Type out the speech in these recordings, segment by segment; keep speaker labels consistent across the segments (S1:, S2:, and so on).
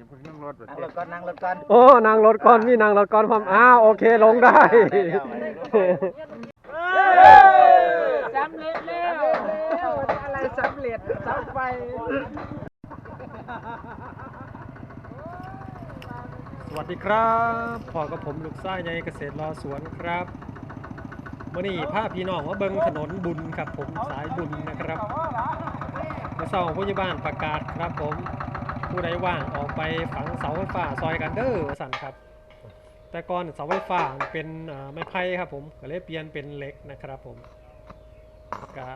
S1: อย่าเพิ่งนั่งรถ
S2: นั่งรถก่อนนั่งรถก่อน
S3: โอ้นั่งรถก่อนมีนั่งรถก่อนพร้อมอ้าวโอเคลงได้
S2: สำเร็จแล้วอะไรสำเร็จเสาไฟ
S3: สวัสดีครับพอกับผมลูกชายใหญ่เกษตรรอสวนครับมื่อนี้พาพี่น้องมาเบิ่งถนนบุญครับผมสายบุญนะครับในเสาของผู้ใหญ่บ้านประกาศครับผม ผู้ใดว่างออกไปฝังเสาไฟฟ้าซอยกันเด้อสั่นครับ แต่ก่อนเสาไฟฟ้าเป็นไม้ไผ่ครับผมก็เลยเปลี่ยนเป็นเหล็กนะครับผมก็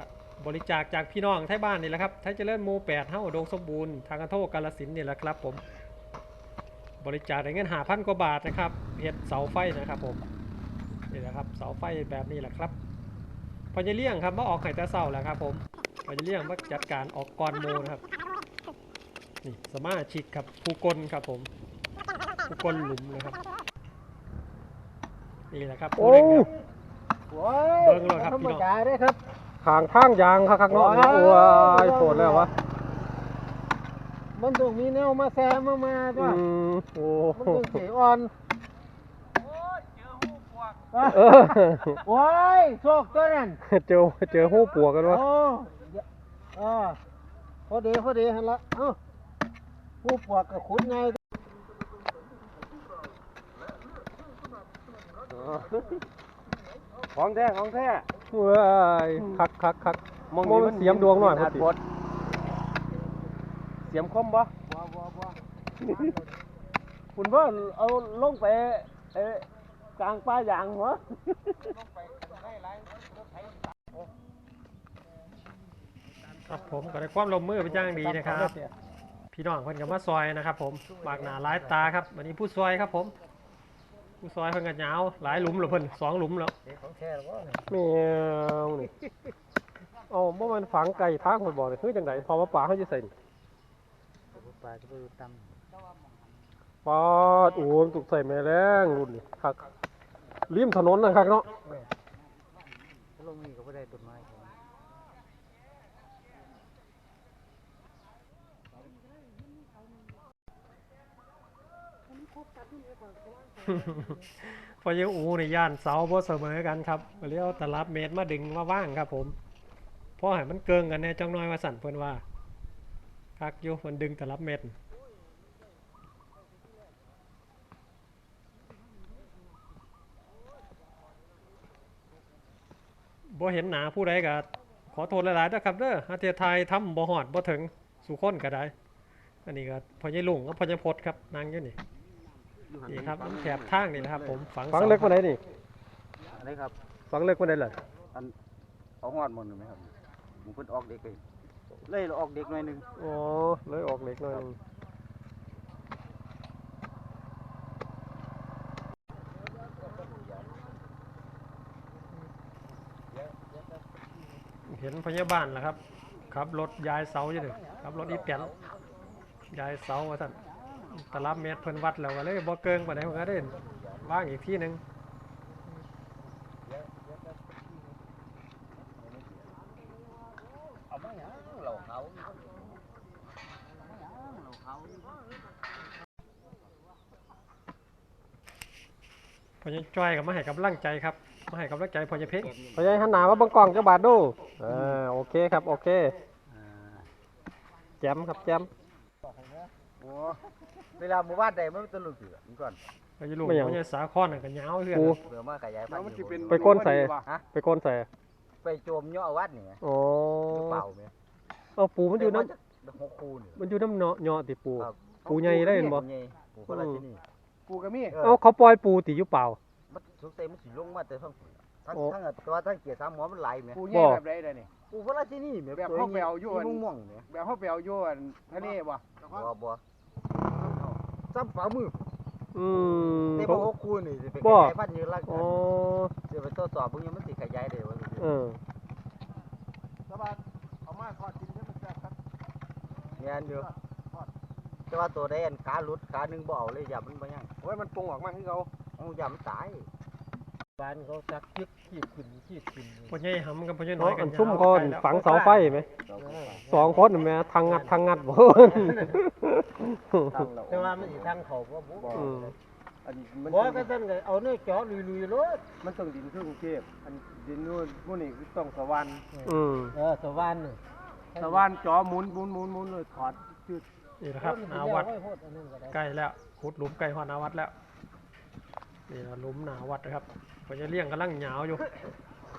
S3: บริจาคจากพี่น้องไทยบ้านนี่แหละครับไทยเจริญหมู่แปดเฮ้าดงสมบูรณ์ทางกระโทกกาลสินนี่แหละครับผมบริจาคได้เงินหาพันกว่าบาทนะครับเห็ดเสาไฟนะครับผมนี่แหละครับเสาไฟแบบนี้แหละครับพอจะเลี่ยงครับมาออกไข่แต่เสาแหละครับผมพอจะเลี่ยงมาจัดการออกกรโมนะครับ นี่สมาชิกครับผู้กลครับผมผู้กลหลุมนะครับนี่แหละครับผู้เล่นครับ
S2: โอ้ย
S3: เบิ่งเลยครับ
S2: ธรร
S3: พี่
S2: ม
S3: น้อง
S2: ดาเด้อครับ
S3: ขางทางยางครับข้างนอกนี่โอ้ยโผล่แล้ววะ
S2: มันต้องมีแนวมาแซมมามา
S3: อื
S2: ด้วย
S3: มโอ้
S2: มันต้องเสียอ่อน
S3: เออ
S2: โอ้ยโชคตัวนั้น
S3: เจอเจอหูปวกกันวะ
S2: โอ้เออพอดีพอดีหันละเอ้า ผู้ปวกกับขุนไง
S1: ของแท้ของแท้
S3: เว้ยคักคักคักมองมันเสียมดวงหน่อย
S1: อั
S3: พุ
S1: ดบดเสียมคมบ่
S2: บ่บ่บ่
S1: คุณว่าเอาลงไปเอ่อกลางป่ายางเหรอ
S3: ครับผมก็ได้ความลมมือเป็นอย่างดีนะครับ พี่น้องเพิ่นก็มาซอยนะครับ ผมบากหนาหลายตาครับวันนี้ผู้ซอยครับ ผม ผู้ซอยเพิ่นก็ยาวหลายหลุมแล้วเพิ่นสองหลุมแล้ว
S2: ของแท้หรือว่า
S3: แมวนี่เอาบ่มันฝังไก่ทางเพิ่นบอกเลยคือจังไดพอมาป่าเฮาสิใส่นี่
S2: ปลาจะไปดูต
S3: ปอดโอ้ยตุกใส่แม่แรงรุ่นนี่คักริมถนนนะครับเนาะำ
S2: ลงนี่ก็ไม่ได้ต้นไม้ครับ
S3: พอยังอูในย่านเสาบ่เสมอกันครับก็เลยเอาตลับเมตรมาดึงมาว่างครับผมเพราะให้มันเกิงกันแน่จังน้อยว่าสั่นเพิ่นว่าคักอยู่มันดึงตลับเมตรบ่เห็นหนาผู้ใดก็ขอโทษหลายๆนะครับเด้ออาเทียไทยทำบ่ฮอดบ่ถึงสู่คนก็ได้ อันนี้ก็พ่อใหญ่ลุงกับพ่อใหญ่พดครับนั่งยู่นี่ นี่ครับน้ำแถบทางนี่นะครับ ผมฝัง
S1: ฝัง
S3: สา
S1: เล็กมาไหนนี่
S2: อะไรครับ
S1: ฝังเล็กมาไหนล่ะ
S2: เอาหอดหมดเลยไหมครับมันเพิ่นออกเด็กเลยเลยเราออกเด็กหน่อยหนึง
S3: อ๋อเลยออกเล็กหน่อยหนึงเห็นพยาบาลแล้วครับขับรถย้ายเสาอยู่เด้อขับรถอีแป้นย้ายเสาว่าซั่น ตลับเมตรเพิ่นวัดแล้วก็เลยบ่เกิงปานใดเพิ่นก็ได้ว่างอีกที่หนึง
S2: เอามาหยังเราเขาเราเขา
S3: พอจะจ้อยกับมาให้กำลังใจครับมาให้กำลังใจพอจะเพ่งพอจะหันหน้ามาเบังกล้องเจ้าบาทดูอ่าโอเคครับ โอเค
S2: อ่า
S3: แจมครับแจม
S2: โอ้เวลาหมู่บ้านใดมันตะลุกอยู่มันก่อน
S3: พอจะลูกพอจะสาคอนน่ะก็ยาวเรื่อยปู
S2: เผื่อมาขยายพันธุ์อยู่
S3: ไปก้นใส่
S2: ฮะ
S3: ไปก้นใส่
S2: ไปโจมย่อวัดนี่ไง
S3: อ๋อ
S2: เปล่าไหม
S3: เอาปูมันอยู่น้
S2: หกคูนี่ำ
S3: มันอยู่น้ำเนาะเนาะติปู
S2: ครับ
S3: ปูใหญ่ได้เห็นบ่
S2: ปูใหญ่ปูพระราชินี
S1: ปูกระมี่
S3: เอาเขาปล่อยปูติอยู่เปล่า
S2: มันสุดเต็มมันสิลงมาแต่ทั้งทั้ง
S3: โอ้
S2: ทั้งตัวทั้งเกียร์สามหมอมันไหลไหม
S1: ปูใหญ่
S3: บ่
S1: แบบไรได้นี่
S2: ปูพระราชินีแม่
S1: แบบเขาไปเอาอยู่อัน
S2: ม่วงม่วงๆเนี่ย
S1: แบบเขาไปเอาโยอันทะเลบ่
S2: บัวบัว ซ้ำฝ่ามือ
S3: อืม
S2: เต็มหกคูนี่สิไป
S3: บ่
S2: ขยายพันธุ์อยู่ล่าง
S3: อ๋อ
S2: เดี๋ยวไปตรวจสอบเบิ่งยังมันสิขยายได้บ่
S3: เออ
S1: สบายเอามาทอดกินได้มันแซ่บครับ
S2: แม่นอยู่แต่ว่าตัวใดอันขาหลุดขาหนึงบ่เอาเลยอย่ามันบ่ยัง
S1: โอ้ยมันปรุงออกมาคือเขา
S2: เอาอย่ามันตายบ้านเขาซักยึกขีดขึ้นขีดขึ้น
S3: พอจะหำกับพอจะน้
S1: เนาะ
S3: อยกั
S1: อั
S3: น
S1: น
S3: ยาว
S1: ซุ่มคน
S3: ใกล้แล้ว
S1: ฝังเสาไฟไหม
S3: ส องคนน่ะแม่ทางงัดทางงัดบ่
S1: ทางเรา
S2: แต่ว่ามันสิทางเขาบ่บุ
S1: บ่
S3: อืม
S1: อันนี้มัน
S2: บ่ก็ซั่นก็เอาเนื้อเจาะลุยๆโลด
S1: มันต้องดินคือกรุงเทพอันดินนู่นพวกนี้คือต้องสวรรค์
S3: อืม
S2: เออสวรรค์น่ะ
S1: สวรรค์จอหมุนหมุนหมุนหมุนเลยถอดจุด
S3: นี่นะครับ
S2: เออ
S3: นาวัด
S2: เรียกไโพดอันนั้นก็ได้
S3: ใกล้แล้วขุดหลุมใกล้หอนาวัดแล้วนี่นะหลุมนาวัดนะครับพอจะเลี้ยงกำลังหยาวอยู่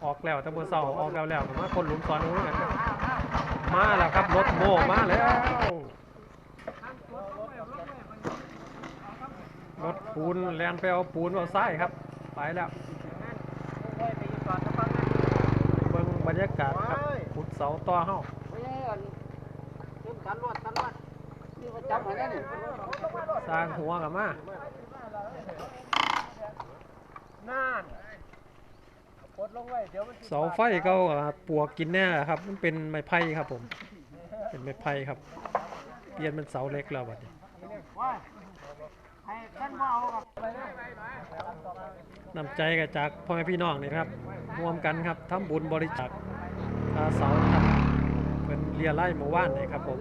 S3: ออกแล้วต่เมื่อเช้าออกแล้วแล้วมาคนหลุมซอยนู้นกันมาแล้วครับรถโม่มาแล้วรถปูนแลนไปเอาปูนเอาทรายครับ ไปแล้วเบิ่งบรรยากาศครับขุดเสาต่อเฮาสร้างหัวกับมา
S1: น่าน เดี๋ยวมัน
S3: เสาไฟก็ปวกกินแน่ครับ มันเป็นไม้ไผ่ครับผม เป็นไม้ไผ่ครับ เปลี่ยนเป็นเสาเล็กแล้วบัดนี้นำใจกันจากพ่อแม่พี่น้องนี่ครับรวมกันครับทำบุญบริจาคค่าเสาครับเป็นเรียไล่หมู่บ้านนี่ครับผม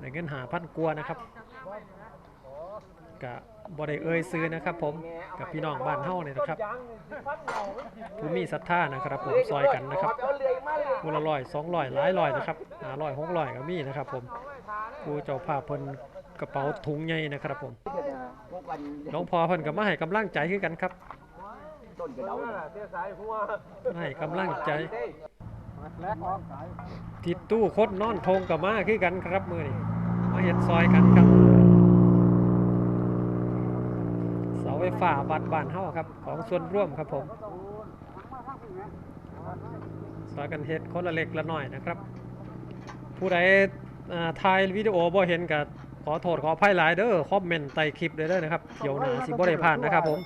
S3: ในเงินหาพันกลัวนะครับกะ บริเอ่ยซื้อนะครับ ผมกับพี่น้องบ้านเฮานี่นะครับผู้มีศรัทธานะครับผมซอยกันนะครับผู้ละร้อยสองร้อยหลายร้อยนะครับหาร้อยหกร้อยก็มีนะครับ ผมผู้เจ้าภาพเพิ่นกระเป๋าถุงใหญ่นะครับ ผมหลวงพ่อเพิ่นก็มาให้กำลังใจคือกันครับให้กำลังใจทิดตู้คดนอนทงกับมาคือกันครับมือนี่มาเห็ดซอยกันครับ เสาไฟฟ้าบัดบ้านเฮาครับ ของส่วนร่วมครับผมซอยกันเฮ็ดคนละเล็กละน้อยนะครับ ผู้ใดอ่าถ่ายวิดีโอบ่เห็นก็ขอโทษขออภัยหลายเด้อคอมเมนต์ใต้คลิปเลยเด้อนะครับเดี๋ยวหนาสิบ่ได้ผ่านนะครับผม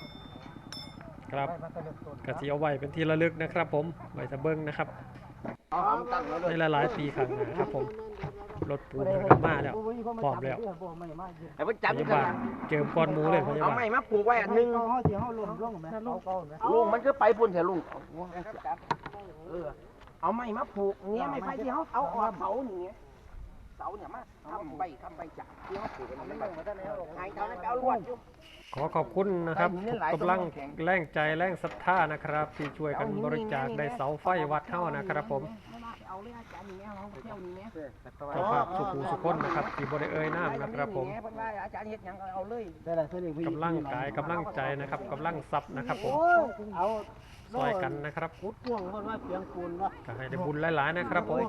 S3: ครับก็สิเอาไว้เป็นที่ระลึกนะครับ ผมไว้ถ้าเบิ่งนะครับในหลายๆปีข้างหน้าครับผม รถปูนกลับมาแล้วพร้อมแล้ว
S1: ไอ้เพิ่นจับ
S3: พยาบาลเจิมก้อนหมูเลยพยา
S1: เอา
S3: บาล
S1: ไม้มาปลูกไว้อันหนึง
S2: เฮาสิเฮาลงลงแม่เอาเก่าแม่
S1: ลุงมันก็ไปพุ่นเถอะลุงเออเอาไม้มาปลูกเนี่ยไม่ไฟที่เขาเอาออกเสานี่ไงเสาเนี่ยมาทำใบทำใบจากที่เขาปลูกกันมันแบบหายเท่านั้นไปเอาลวดอยู่
S3: ขอขอบคุณนะครับ
S1: ไปนี่หลาย
S3: กำลัง
S1: ต้นแข็ง
S3: แรงใจแรงศรัทธานะครับ ที่ช่วยกันบริจาคได้เสาไฟวัดเท่านะครับผม
S1: เอาเลยอาจารย์นี่แม่เอาเที่ยวนี่แม่
S3: เจ้าภาพสุขูสุคนนะครับที่บริเอ่ยน้ำนะครับผม
S1: เพิ่นว่าอาจารย์เฮ็ดหยังก็เอาเลย
S2: ได้ละตัวนี้
S3: กำลังกายกำลังใจนะครับกำลังทรัพย์นะครับผม
S2: เอา
S3: ซอยกันนะครับ
S2: ขุดพ่วงมันว่าเพียงปูนว่า
S3: ก็ให้ได้บุญหลายๆนะครับผม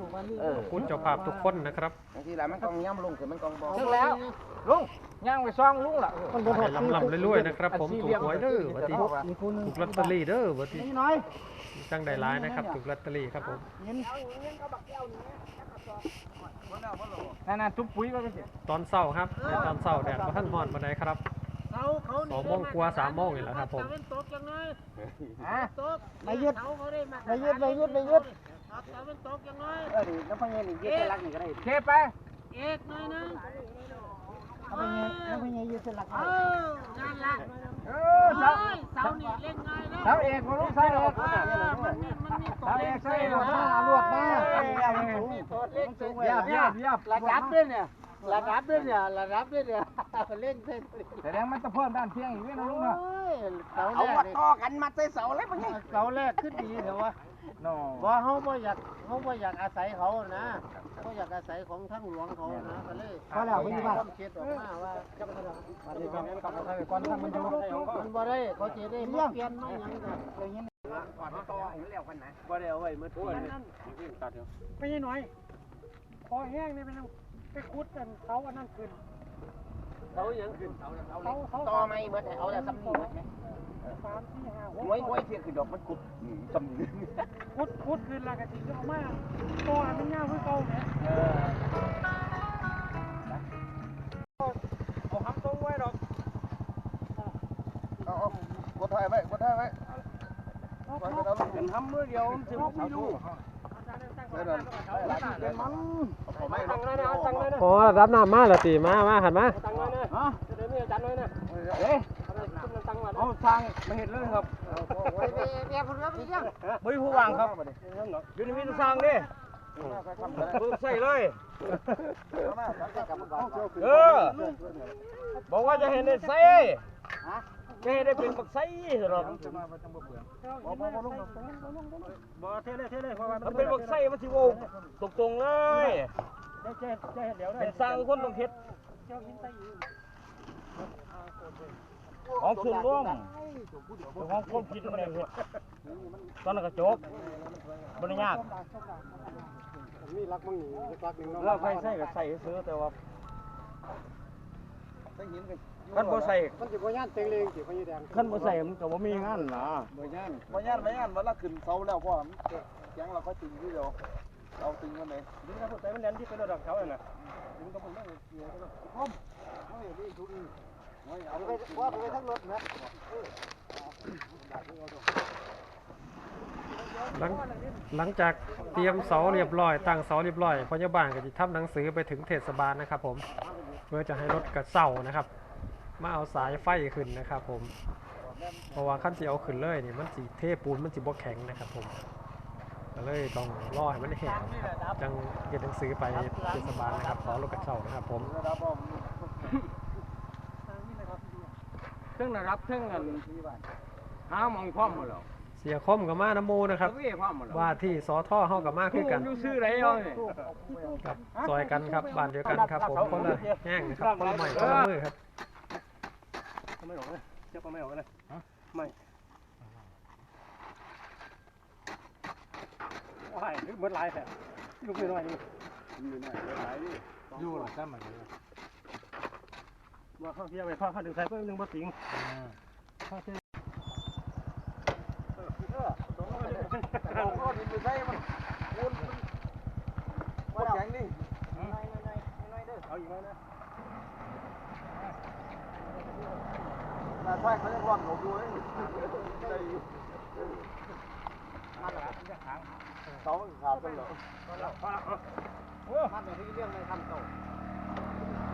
S1: เออ
S3: ขอบคุณเจ้าภาพทุกคนนะครับ
S1: บางทีแล้วมันกองย่ำลงคือมันกองบ่
S2: ถึงแล้ว
S1: ลุง ย่างไปซ่องลุงล่ะ
S2: มันบ่
S3: ให้ลำลำๆรวยๆนะครับ ผมถูกหวยเด้อวัติ
S2: มีคนนึง
S3: ถูกลอตเตอรี่เด้อวัติ
S2: นี่น้อย
S3: จังได้หลายนะครับถูกลอตเตอรี่ครับผม
S1: นั่นๆทุบปุ๋ยก็ไปสิ
S3: ตอนเช้าครับในตอนเช้าแดดพระท่านฮ้อนมาไหนครับ
S2: เขาเขา
S3: สองโมงกว่าสามโมงนี่แหละครับ ผม
S2: ตกจังเลย
S1: ฮะ
S2: ตกไม่ยึดไม่ยึดไม่ยึดไม่ยึด
S1: เออนี่แล้วพ่อเงี้ยนี่ยึดเป็นหลักนี่ก็ได้เคไป
S2: เอกหน่อยนึง เอาไปไงเอาไปไงยึดเสลัก
S1: เออเสาเสานี่เล่นง่ายนะเสาเอกบ่ลุงเสาเอกมันมีมันมีเสาเอกเสาเอกมาลวดมายับยับยับ
S2: ระดับด้วยเนี่ยระดับด้วยเนี่ยระดับด้วยเนี่ยเล่นเส้น
S1: แสดงมันจะเพิ่มด้านเที่ยงอีกนะลุงเนาะ
S2: เสา
S1: เอา
S2: แร
S1: มากต่อกันมาใส่เสาแล้วพ่อเงี้ย
S2: เสาแรกขึ้นดีเถอะวะ
S1: เนาะ
S2: ว่าเขาบ่อยากเขาบ่อยากอาศัยเขานะ เขาอยากอาศัยของทั้งหลวงเขานะก็เลยพอแล้วไม่ว่าเคิดออกมาว่าจะมันมันบ่ได้เขาจะได้มาเปลี่ยนมาหยังกันอย่างนี้
S1: ก่อนต่อให้มันแล้วกันนะ
S2: บ่ได้เอาไว้มืดตัวนี่
S3: ไม่ใช่หน่อย พอแห้งนี่เป็นไปคุดกันเขาอันนั้นขึ้น
S2: เขายังขึ้นเสาเสา
S3: เขาเขา
S1: ต่อไม่เบิดให้เอาแต่ซ้ำนี่เบิดไหม
S3: สามสี่ห้าห
S1: หวยหวยเที่ยงคือดอกมันกุดซ้ำนี่
S3: คุดคุดขึ้นแล้วก็สิเอามาตัวมันยาวคือเก่าเนี่ยเอาคำตรงไว้ดอก
S1: เอาเอากดถ่ายไว้กดถ่ายไว้ไว้กันเอาลูก
S2: เป็นทำมือเดียวสิบ่มีลูก
S1: ได้เดินเป็นมันเอาไม่ตั้งเลยนะตั้งเลยนะ
S3: อ๋อรับน้ำมาละสิมามาหันมา
S1: ตั้งเลยนะฮะ
S3: เดี๋ยวนี้อาจารย์เลยนะ
S1: เอ๊ะ เอาสร้างมาเห็นเลยครับ
S2: เรียกคนรับอีกยัง
S1: บริผู้วางครับอยู่ในวิทยาสร้างดิ
S4: ใส่เลยเออบอกว่าจะเห็นได้ใส่จะเห็นได้เป็นบักใส่หรอก
S3: บ่เท่เลยเท่เลยเพราะว่า
S4: มันเป็นบักใส่มันสิโวตรงๆเลย
S3: ได้เจ๊เจ๊เดี๋ยวได้
S4: เป็นสร้างคนต้องเฮ็ด ของส่วนรวมเป็นของคนคิดมันเองเฮ็ดตอนนั้นก็จบบ่ได้ยาก
S5: มีรักมั่งหนีรักหนึ่งน้อง
S4: เราใส่ใส่ก็ใส่ซื้อแต่ว่าคันบ่ใส่
S5: มันจะบ่ย่านเต็งเลงสิพญแดง
S4: คันบ่ใส่มันก็บ่มีงานนะ
S5: บ่ย่าน
S6: มาย่านมาย่านวันละขึ้นเสาแล้วพ่อมันแข็งเราก็ตึงที่เดียวเราตึงกันเลย
S3: ดึงกระพุ้งใส่มันแน่นที่เป็นระดับเขาเลยนะ
S5: เอาไปว่าไปทั้งรถนะ
S3: หลังหลังจากเตรียมเสาเรียบร้อย ตั้งเสาเรียบร้อยพยาบาลก็จะทำหนังสือไปถึงเทศบาลนะครับ ผมเพื่อจะให้รถกระเสานะครับ มาเอาสายไฟขึ้นนะครับ ผมเพราะว่าขั้นที่เอาขึ้นเลยนี่มันสีเทปูนมันสีบ่แข็งนะครับ ผมก็เลยต้องรอให้มันแห้งจังเก็บหนังสือไปเทศบาลนะครับขอรถกระเสานะครับ ผม
S4: เทิงนะครับเทิงอันหาหมองพร้อมหมดแล้ว
S3: เสียคมกับมาน้ำมูนะครับ
S4: เว้พร้อมหมดแล้ว
S3: ว่าที่สอท่อเฮากับมาคือกัน
S4: อยู่ซื้อไรเอาเนี่ย
S3: ครับซอยกันครับบ้านเดียวกันครับผมคนละแห้งนะครับคนละใหม่คนละมือครับ
S5: ไม่ออกเลยเจ้าไม่ออกเลยไม่ว้ายเหมือนลายแท้ลูกน้อยนี่
S6: อยู่หลังกันมัน
S5: ว่าข้าเที่ยวไปพ่อข้าดึงใส่เพิ่มหนึ่งบ่สิง
S6: เราก็ดินไปใช้มันวนมันแข็งนี่
S5: เอาอีกแล้วนะ
S6: แต่ถ้าเขายังร่อนเราดูเลยเสาขาดไปเหรอ
S5: มันเป็นเรื่องในคำโต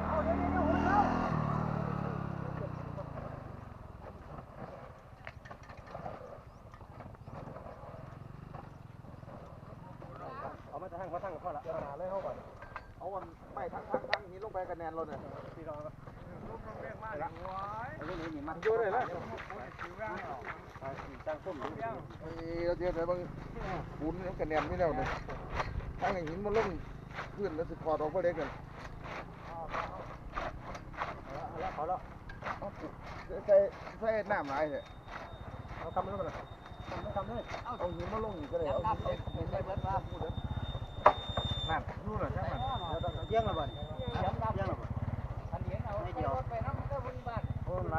S6: เอามาทั้ง มาทั้งกับพ่อละขนาดเลยเขาก่อนเอาวันไม่ทั้งทั้งทั้งนี้ลงไปคะแนนเราเนี่ยพี่รออยู่เลยนะตั้งต้นเดี๋ยวเดี๋ยวเดี๋ยวบางปูนคะแนนไม่แล้วเนี่ยทั้งอย่างนี้มันลงพื้นแล้วสิคอดออกไปเล็กกันเอาแล้วใส่ใส่น้ำลายเนี่ย
S5: เอาคำนี้มาเลยคำนี้คำนี้
S6: เอาหินมาลงอีกก็ได้เอาหินเอาหินไปเบิดมาพูดเด้อนั่นนู่นเหรอใช่ไหม
S5: เยี่ยงละบ่เยี่ยงเยี่ยงละบ่อันเดียวไม่เดียว
S6: โอ้ไร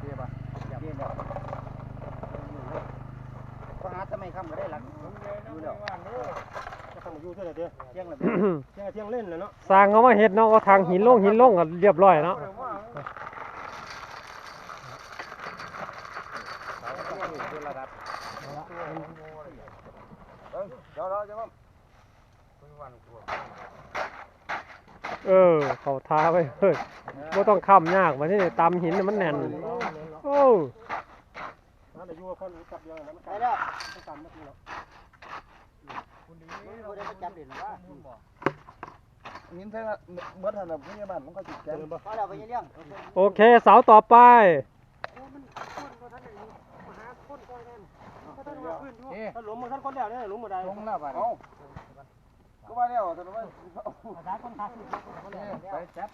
S6: เดี๋ยวป่ะ
S5: เยี่ยงแล้วก็หาทำไมคำก็ได้หลักอยู่แล้วจะทำอยู่เท่าไหร่เด้อเที่ยงละเที่ยงเที่ยงเล่นเลยเนาะ
S3: สร้างเขามาเฮ็ดเนาะเอาทางหินลงหินลงก็เรียบร้อยเนาะ
S6: เดี๋ยวเราจะว่า
S3: เออ เขาท้าไว้เฮ้ยบ่ต้องค้ำยากมาที่ตามหินน่ะมันแน่น โอ้
S5: นั่นอยู่คนจับเมันได้แล้วต้องตามมาทีแล้วคุณดีคุณได้จับเด่นว่า
S6: หินใช่ละเมื่อทันแบบพยาบาลมันก็จิตแข็ง
S5: เราไปเลี้ยง
S3: โอเคเสาต่อไป
S5: ถ้าหลุมมันท่านคนเดียวเนี่ยหลุมมาได้
S6: ลงหน้าบ้านเอา ก็ว่าแล้วแต่ว่า
S5: ภาษาคนขาดสิคนเดียว
S6: ไปจับ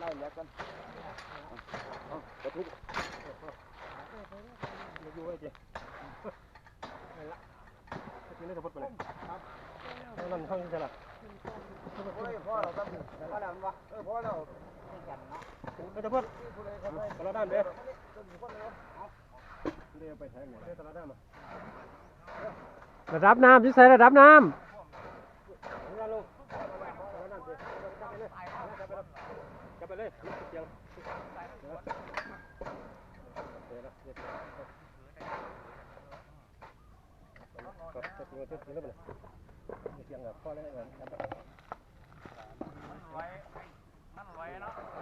S6: ไล่แล้วกัน
S5: อยู่ไว้เจ้นั่นละทีนี้จะพูดไปเลยนั่นเขาจะละ
S6: โอ้ยพ่อเราตั้งพ่อแล้ววะเออพ่อแล้ว
S5: ก็จะพูดตลาดด้านเด้เดี๋ยวไปใช้หมดเดี๋ยวตลาดด้านมา
S3: ระดับน้ำที่ใส่ระดับน้
S5: งานลงตลาดด้านเด้จับไปเลยจับไปเลยเสียง
S6: ตามลง ไปเดี๋ยวมันคุณนี่คุณก็ทำนี่
S1: พอแล้ว
S6: ว้าย
S1: เลี้ยงพอแล้ว
S6: ตามลงตามลงตามลงตามลงอยู่เราเราต้องใช้อีก
S1: นน่ะไม่ค่อยก้อนไม่ใช่ลูกตามลง
S6: มันไม่ตามลงมาเลย
S1: นั่นละ
S6: เออ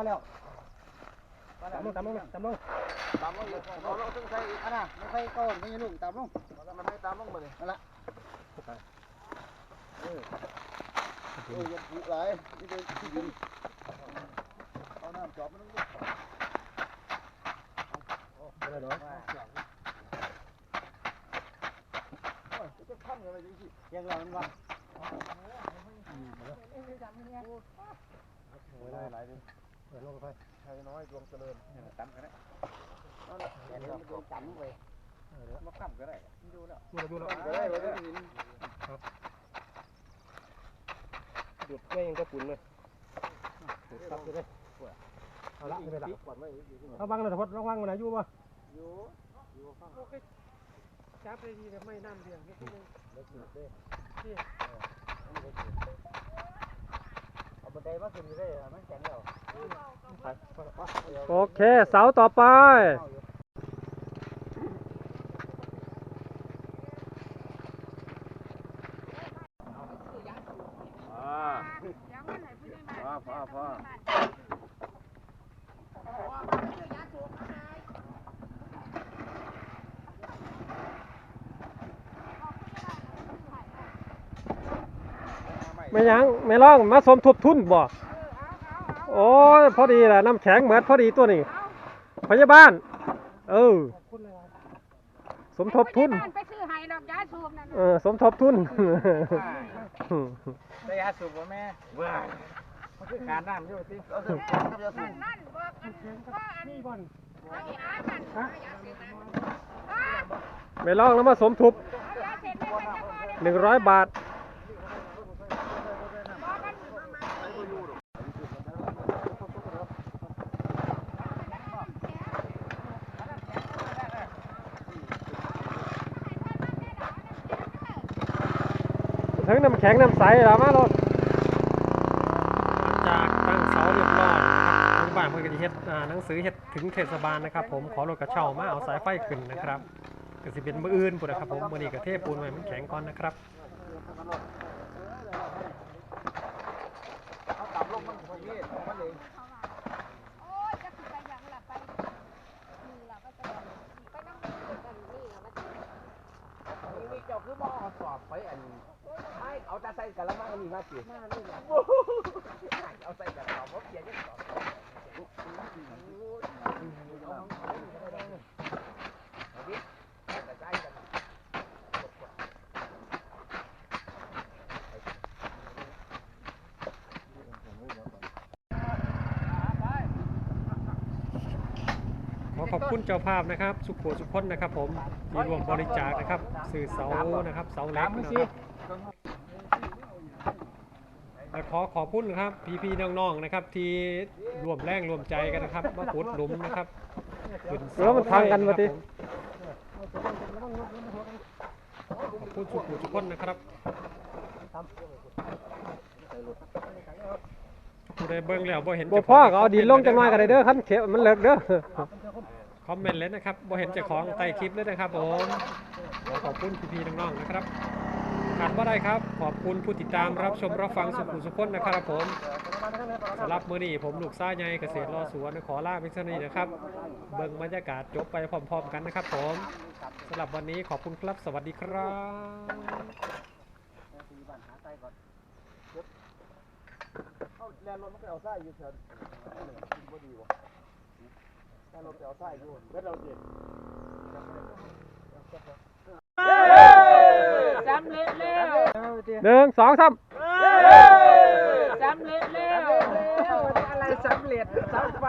S6: อย่าผูกหลายนี่เป็นที่ดินเอาน้ำจอบมันลงดิอะไรเนาะจะขั้นอะไรจังสิ
S1: ยังเรามันว่า
S6: ไม่ได้ห ลายดิเดี๋ยวลงไปใช้น้อยดวงเจริญตั้มกันได้
S1: เดี๋ยวมันจำไว้
S6: มาตั้มก็ได้ดูแล้วดูแล้วก็ได้ไว้ได้หิน
S3: หยุดไม่ยังก็ปุ่นเลย
S6: ครับจะได้
S3: เอาละไม่เป็นไร
S6: ก่อนไว้
S3: ระวังนะพดระวังนะอยู่ป่ะ
S6: อยู่อยู่ข้าง
S3: จับได้ดีแต่ไม่น้ำเดือด
S6: เอาบันไดมาขึ้นได้มันแข็งแล้ว
S3: โอเค เสาต่อไป
S6: พ่อพ่อพ่อ
S3: ไม่ยังไม่ร้องมาสมทบทุนบ่โอ้ยพอดีแหละน้ำแข็งเหมือนพอดีตัวนี้พยาบาลเออสมทบทุน
S7: ไปซื้อไห้ดอกยาสูบนั่น
S3: เออสมทบทุน
S1: ได้ยาสูบบ่แม่ว้ามันคือการน้ำอยู่สิ
S6: เราจะครับจะสู
S7: นั่
S6: ง
S7: นนั่นบอกอันว่าอันนี้บ่นเอาอีอานั่นเอายาเสพติดอ่า
S3: ไม่ร้องแล้วมาสมทบ
S7: เอายาเสพติดไปจังหวัด
S3: หนึ่งร้อยบาท น้ำแข็งน้ำใสเหรอมาลดจากตั้งเสาเรียบร้อยครับทางบ้านเพื่อนก็จะเฮ็ดหนังสือเฮ็ดถึงเทศบาลนะครับ ผมขอรถกระเช่ามาเอาสายไฟขึ้นนะครับก็สิเป็นมืออื่นปุ่นนะครับผมมือนี้กับเทปูนไว้มันแข็งก่อนนะครับ
S6: เขาตับลงมันพอดีมันเอง
S7: โอ้ยจะสิไปหยังล่ะไปนี่ล่ะก็จะไปนั่งคุยกันนี่ล่ะมัน
S1: นี่มีเจ้าคือบ่เอาสอบไปอันไอ้เอาแต่ใส่กะ ละมังอันนี้มาสิมานี่ล่ะเอาใส่กะละมังบ่เปลี่ยนยังสอบแต่ใส่กัน
S3: ขอขอบคุณเจ้าภาพนะครับ สุโขสุขคนนะครับ ผมที่ร่วมบริจาคนะครับ สื่อเสานะครับ เสาเล็กนะครับและ ขอขอบคุณนะครับพี่ๆน้องๆนะครับ ที่ร่วมแรงร่วมใจกันนะครับมาขุดหลุมนะครับขึ้นเสา
S8: มันทางกันมาติ
S3: ขอบคุณสุโขสุขคนนะครับผู้ใดเบิ่งแล้วบ่เห็น
S8: บ่
S3: เจ้าข
S8: พ่อ
S3: อง
S8: ก็เอาดินลงจังหน่อยก็ได้เด้อคันเขมันเลิกเด้อ
S3: คอมเมนต์เลยนะครับบ่เห็นเจ้าของใต้คลิปเลยนะครับผมขอขอบคุณพี่ๆน้องๆนะครับ ขาดบ่ได้ครับ ขอบคุณผู้ติดตามรับชมรับฟังสุขุสุขคนนะครับผมสำหรับมือนี้ผมลูกซ่าใหญ่เกษตรรอสวนขอลาไปเท่านี้นะครับ เบิ่งบรรยากาศจบไปพร้อมๆกันนะครับผมสำหรับวันนี้ขอบคุณครับสวัสดีครับ
S6: ส้อยู่แถวบ่ดีวะแลนรถไปเอาไส้อยู่เวทเราเจ็บ
S7: สำเร็จแล้ว
S8: หนึ่งสองสาม
S7: สำเร็จแล้ว
S1: อะไรสำเร็จสำไฟ